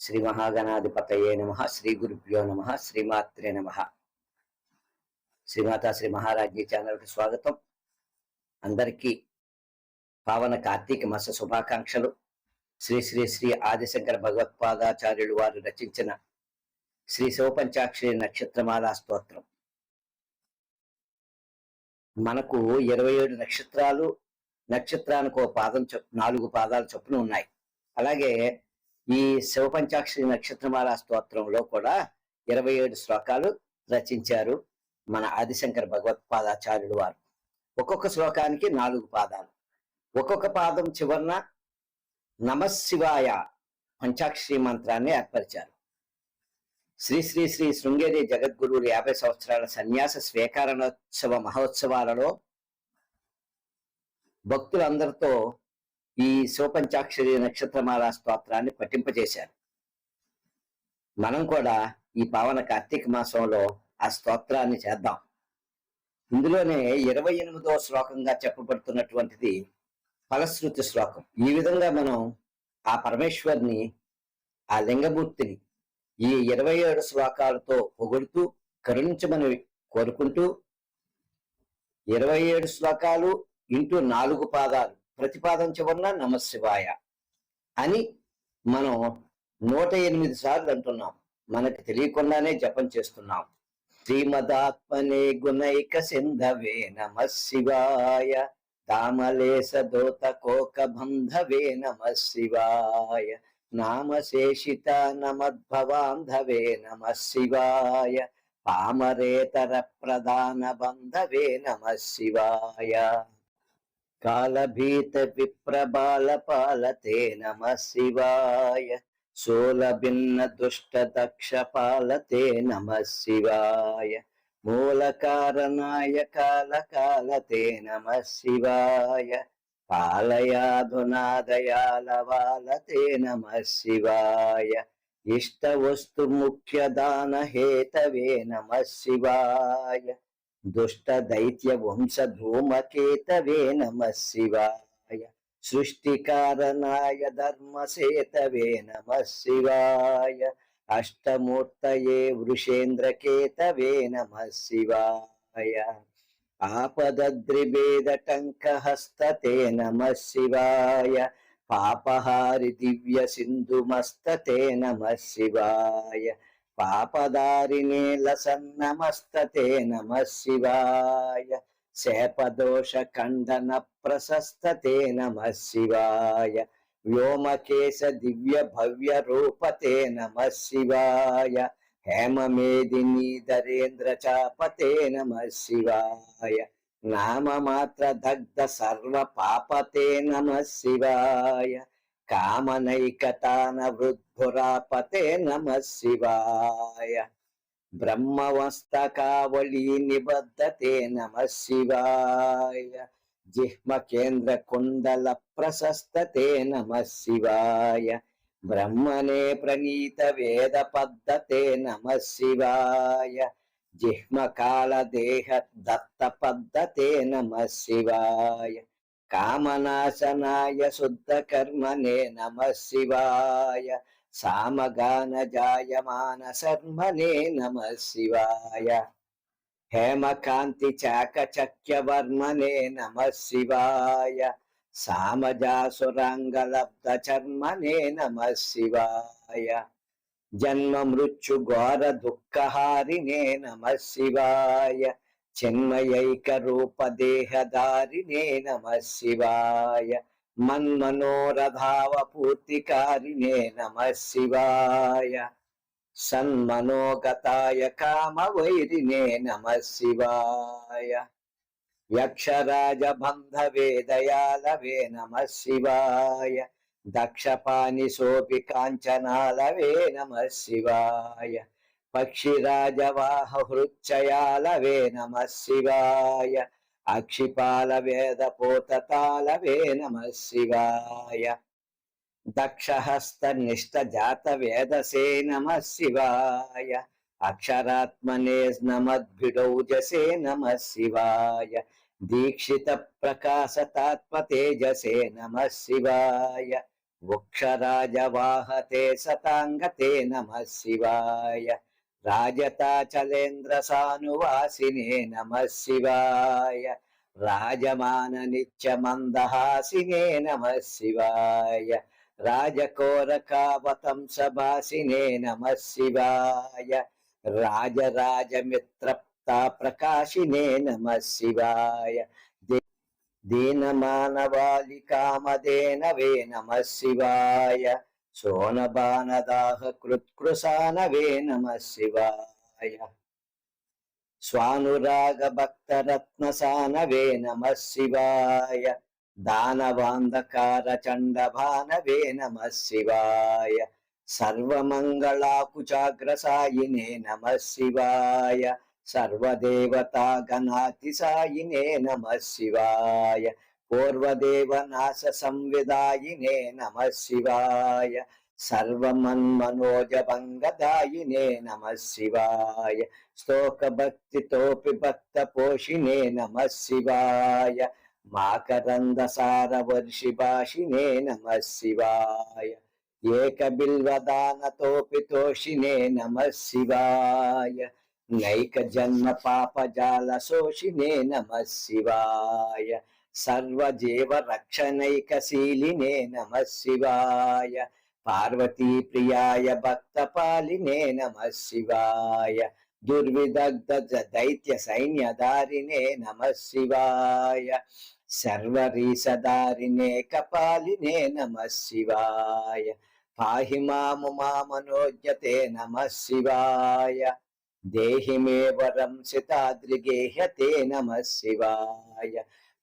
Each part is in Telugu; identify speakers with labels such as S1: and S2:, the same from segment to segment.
S1: శ్రీ మహాగణాధిపతయే నమ శ్రీ గురుభ్యో నమ శ్రీమాత్రే నమ. శ్రీమాత శ్రీ మహారాజీ ఛానల్కి స్వాగతం. అందరికీ పావన కార్తీక మాస శుభాకాంక్షలు. శ్రీ శ్రీ శ్రీ ఆదిశంకర భగవత్పాదాచార్యులు వారు రచించిన శ్రీ శివపంచాక్షరి నక్షత్రమాల స్తోత్రం. మనకు ఇరవై ఏడు నక్షత్రాలు నక్షత్రానికి ఒక పాదం చొప్ నాలుగు పాదాలు చొప్పున ఉన్నాయి. అలాగే ఈ శివపంచాక్షరి నక్షత్రమాల స్తోత్రంలో కూడా ఇరవై ఏడు శ్లోకాలు రచించారు మన ఆదిశంకర భగవత్పాదాచార్యుడు వారు. ఒక్కొక్క శ్లోకానికి నాలుగు పాదాలు. ఒక్కొక్క పాదం చివరన నమశివాయ పంచాక్షరి మంత్రాన్ని ఏర్పరిచారు. శ్రీ శ్రీ శ్రీ శృంగేరి జగద్గురువులు యాభై సంవత్సరాల సన్యాస స్వీకరణోత్సవ మహోత్సవాలలో భక్తులందరితో ఈ శివపంచాక్షరి నక్షత్రమాల స్తోత్రాన్ని పఠింపజేశారు. మనం కూడా ఈ పావన కార్తీక మాసంలో ఆ స్తోత్రాన్ని చేద్దాం. ఇందులోనే ఇరవై ఎనిమిదవ శ్లోకంగా చెప్పబడుతున్నటువంటిది ఫలశ్రుతి శ్లోకం. ఈ విధంగా మనం ఆ పరమేశ్వర్ని ఆ లింగమూర్తిని ఈ ఇరవై ఏడు శ్లోకాలతో పొగుడుతూ కరుణించమని కోరుకుంటూ ఇరవై ఏడు శ్లోకాలు ఇంటూ నాలుగు పాదాలు ప్రతిపాదం చివరన నమశివాయ అని మనం నూట ఎనిమిది సార్లు అంటున్నాం. మనకు తెలియకుండానే జపం చేస్తున్నాం. శ్రీమదాత్మనే గుణైక సింధవే నమ శివాయ దామలేశ దోత కోక బంధవే నమ శివాయ నామశేషిత నమద్భవాంధవే నమ శివాయ పామరేతర ప్రధాన బంధవే నమ శివాయ కాలభీత విప్రబాల పాలతే నమ శివాయ సోలభిన్న దుష్ట దక్ష పాలతే నమ శివాయ మూల కారణాయ కాల కాలతే నమ శివాయ పాలయాధునాదయాలవాలతే నమ శివాయ ఇష్ట వస్తు ముఖ్య దాన హేతవే నమ శివాయ దుష్ట దైత్య వంశ ధూమకేతవే నమ శివాయ సృష్టికారణాయ ధర్మసేతవే నమ శివాయ అష్టమూర్తయే వృషేంద్రకేతవే నమ శివాయ ఆపదద్రిభేదటంకహస్తతే నమ శివాయ పాపహారి దివ్య సింధుమస్తతే నమ శివాయ పాపదారిణే లసన్నమస్తతే నమ శివాయ. శాపదోష ఖండన ప్రశస్తతే నమ శివాయ. వ్యోమకేశ దివ్య భవ్య రూపతే నమ శివాయ. హేమమేదిని ధరేంద్ర చాపతే నమ శివాయ. నామమాత్ర దగ్ధ సర్వ పాపతే నమ శివాయ. కామనైకతాన వృద్ధురాపతే నమ శివాయ. బ్రహ్మవస్తకావళీ నిబద్ధతే నమ శివాయ. జిహ్మ కేంద్ర కుండల ప్రశస్తతే నమ శివాయ. బ్రహ్మణే ప్రణీత వేద పద్ధతే నమ శివాయ. జిహ్మ కాళ దేహ దత్త పద్ధతే నమ శివాయ. కామనాశనాయ శుద్ధ కర్మనే నమ శివాయ సామగాన జాయమాన శర్మనే నమ శివాయ. హేమకాంతి చాకచక్య వర్మనే నమ శివాయ సామజాసురాంగలబ్ధ చర్మనే నమ శివాయ. జన్మ మృత్యు ఘోర దుఃఖహారినే నమ శివాయ చిన్మయైక రూప దేహదారినే నమ శివాయ మన్మనోరధావ పూర్తికారినే నమ శివాయ. సన్మనోగతాయ కామ వైరినే నమ శివాయ. యక్షరాజ బంధవే దయాలవే నమ శివాయ. దక్షపాణి సోపి కాంచనాలవే నమ శివాయ. పక్షిరాజవాహ హృచ్చయాలవే నమ శివాయ. అక్షిపాల వేద పోతతాలవే నమ శివాయ. దక్షహస్త నిష్ట జాత వేదసే నమ శివాయ. అక్షరాత్మనే నమద్భిడౌజసే నమ శివాయ. దీక్షిత ప్రకాశతాత్మ తేజసే నమ శివాయ. వృక్షరాజవాహతే సతాంగతే నమ శివాయ. రాజతాచలేంద్ర సానువాసినే నమ శివాయ. రాజమాన నిత్య మందహాసినే నమ శివాయ. రాజకోరకావతం సభాసినే నమ శివాయ. రాజరాజమిత్రప్తా ప్రకాశినే శోనబానదాహ శివాయ దీనమానవాలికామదేనవే నమ శివాయ సోనబానదాహ కృత్కృశానవే నమ శివాయ స్వానురాగ భక్తరత్నసానవే నమ శివాయ దానవాంధకార చండభానవే నమ శివాయ సర్వమంగళాకుచాగ్రసాయినే నమ శివాయ సర్వదేవతా గణాతిసాయినే నమ శివాయ పూర్వదేవ నాశ సంవిదాయినే నమ శివాయ సర్వమన్మనోజభంగదాయినే నమ శివాయ స్తోక భక్తితోపి భక్త పోషిణే నమ శివాయ మాకరంద సార వర్షి భాషినే నమ శివాయ ఏక బిల్వదానతోపి తోషినే నమ శివాయ నైక జన్మ పాప జాల శోషినే నమ శివాయ సర్వజీవ రక్షణైకశీలినే నమ శివాయ పార్వతీ ప్రియాయ భక్త పాలినే నమ శివాయ దుర్విదగ్ధ దైత్య సైన్యధారినే నమ శివాయ సర్వరీసదారినే కపాలినే నమ శివాయ పాహి మాము మామనోజ్యతే నమ శివాయ దేహి మే వరం సితాద్రిగేహతే నమ శివాయ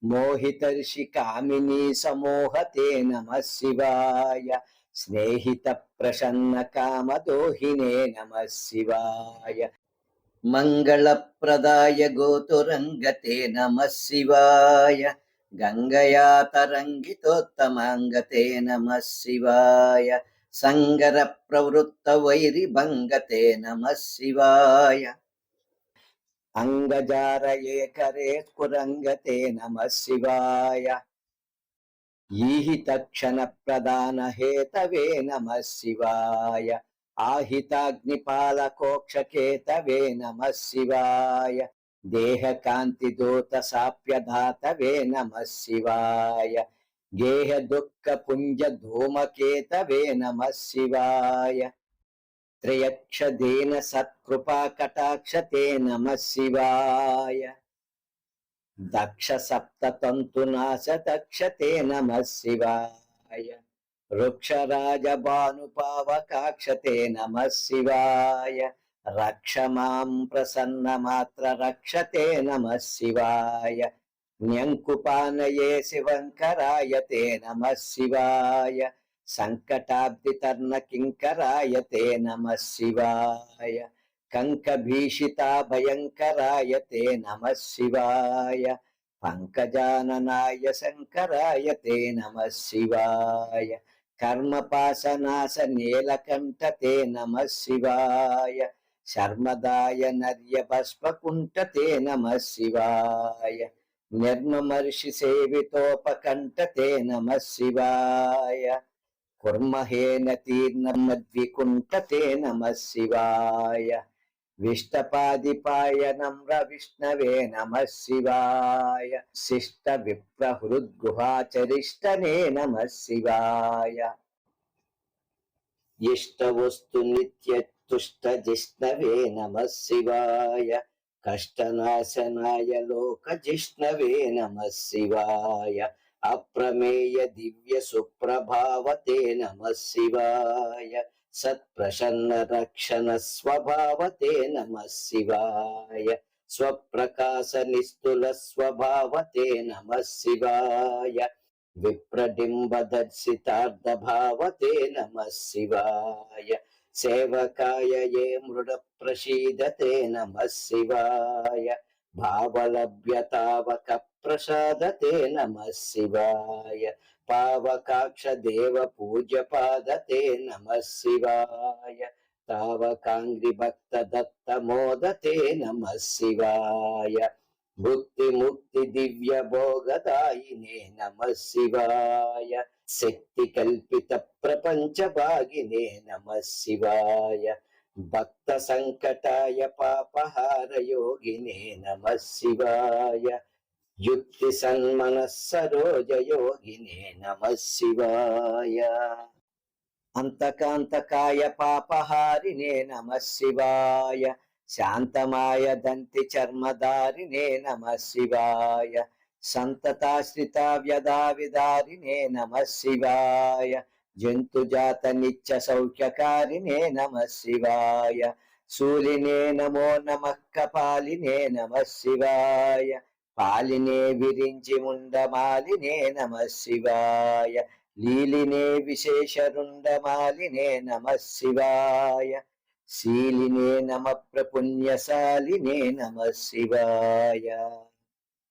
S1: మోహితర్షి కామిని సమోహతే నమ శివాయ. స్నేహిత ప్రసన్న కామదోహినే నమ శివాయ. మంగళప్రదాయ గోతురంగతే నమ శివాయ. గంగయా తరంగితోత్తమాంగతే నమ శివాయ. సంగర ప్రవృత్త వైరిభంగతే నమ శివాయ. అంగజారయే కరే నమ శివాయ. ఈహితక్షణ ప్రధాన హేతవే నమ శివాయ. ఆహితాగ్నిపాలకోక్షకేతవే నమ శివాయ. దేహ దూత సాప్యధాతవే నమ శివాయ. గేహ దుఃఖ పుంజ ధూమకేతవే నమ శివాయ. త్రయక్షదేన సత్కృపా కటాక్షతే నమ శివాయ దక్ష సప్త తంతునాశ దక్షతే నమ శివాయ వృక్షరాజ భానుపావకాక్షతే నమ శివాయ రక్ష మాం ప్రసన్న మాత్ర రక్షతే నమ శివాయ న్యంకుపానయే శివంకరాయతే నమ శివాయ సంకటాబ్దితర్ణ కింకరాయ తే నమ శివాయ. కంక భీషితా భయంకరాయతే నమ శివాయ. పంకజాననాయ శంకరాయ తే నమ శివాయ. కర్మపాసనాశ నీలకంఠతే నమ శివాయ. శర్మదాయ నర్య భస్మకుంఠతే నమ శివాయ. నిర్మమర్షి సేవితోపకంఠతే నమ శివాయ. కుర్మహేన తీర్ణమద్వికుంఠతే నమ శివాయ విష్టపాదిపాయ నమ్ర విష్ణవే నమ శివాయ శిష్ట విప్రహృద్గుహాచరిష్టనే నమ శివాయ ఇష్టవస్తు నిత్యతుష్ట జిష్ణవే నమ శివాయ కష్టనాశనాయ లోక జిష్ణవే నమ శివాయ అప్రమేయ దివ్య సుప్రభావతే నమ శివాయ. సత్ప్రసన్న రక్షణ స్వభావతే నమ శివాయ. స్వప్రకాశ నిస్తుల స్వభావతే నమ శివాయ. విప్రడింబ భావతే నమ శివాయ. సేవకాయ ఏ మృడ ప్రసీదతే నమ శివాయ. భావలభ్యతావక ప్రసాదతే నమ శివాయ పావకాక్ష దేవ పూజ పాదతే నమ శివాయ తావకాంగ్రి భక్త దత్త మోదతే నమ శివాయ భుక్తి ముక్తి దివ్య భోగదాయినే నమ శివాయ శక్తి కల్పిత ప్రపంచ భాగినే నమ శివాయ భక్త సంకటాయ పాపహార యోగినే నమ శివాయ యుక్తి సన్మన సరోజ యోగినే నమ శివాయ అంతకాంతకాయ పాపహారినే నమ శివాయ శాంతమాయ దంతి చర్మదారినే నమ శివాయ సంతతాశ్రిత వ్యధావిదారినే నమ శివాయ జంతుజాత నిత్య సౌఖ్యకారినే నమ శివాయ. శూలినే నమో నమ కపాలినే నమ శివాయ. పాలినే విరించి ముండమాలినే నమ శివాయ. లీలినే విశేషరుండమాలినే నమ శివాయ. శీలినే నమ ప్రపుణ్యశాలినే నమ శివాయ.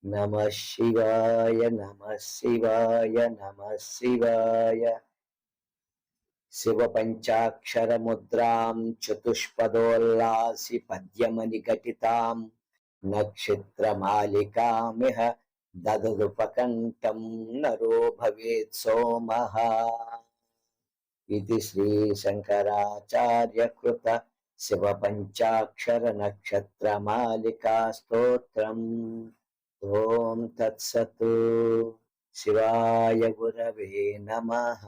S1: నమ శివాయ నమ శివాయ నమ శివాయ. శివ పంచాక్షర ముద్రాం చతుష్పదోల్లాసి పద్యమని ఘటితాం నక్షత్రమాలికామిహ దదదుపకంఠం నరో భవేత్ సోమః ఇది శ్రీ శంకరాచార్య కృత శివ పంచాక్షర నక్షత్ర మాలికా స్తోత్రం ఓం తత్సతు. శివాయ గురవే నమః.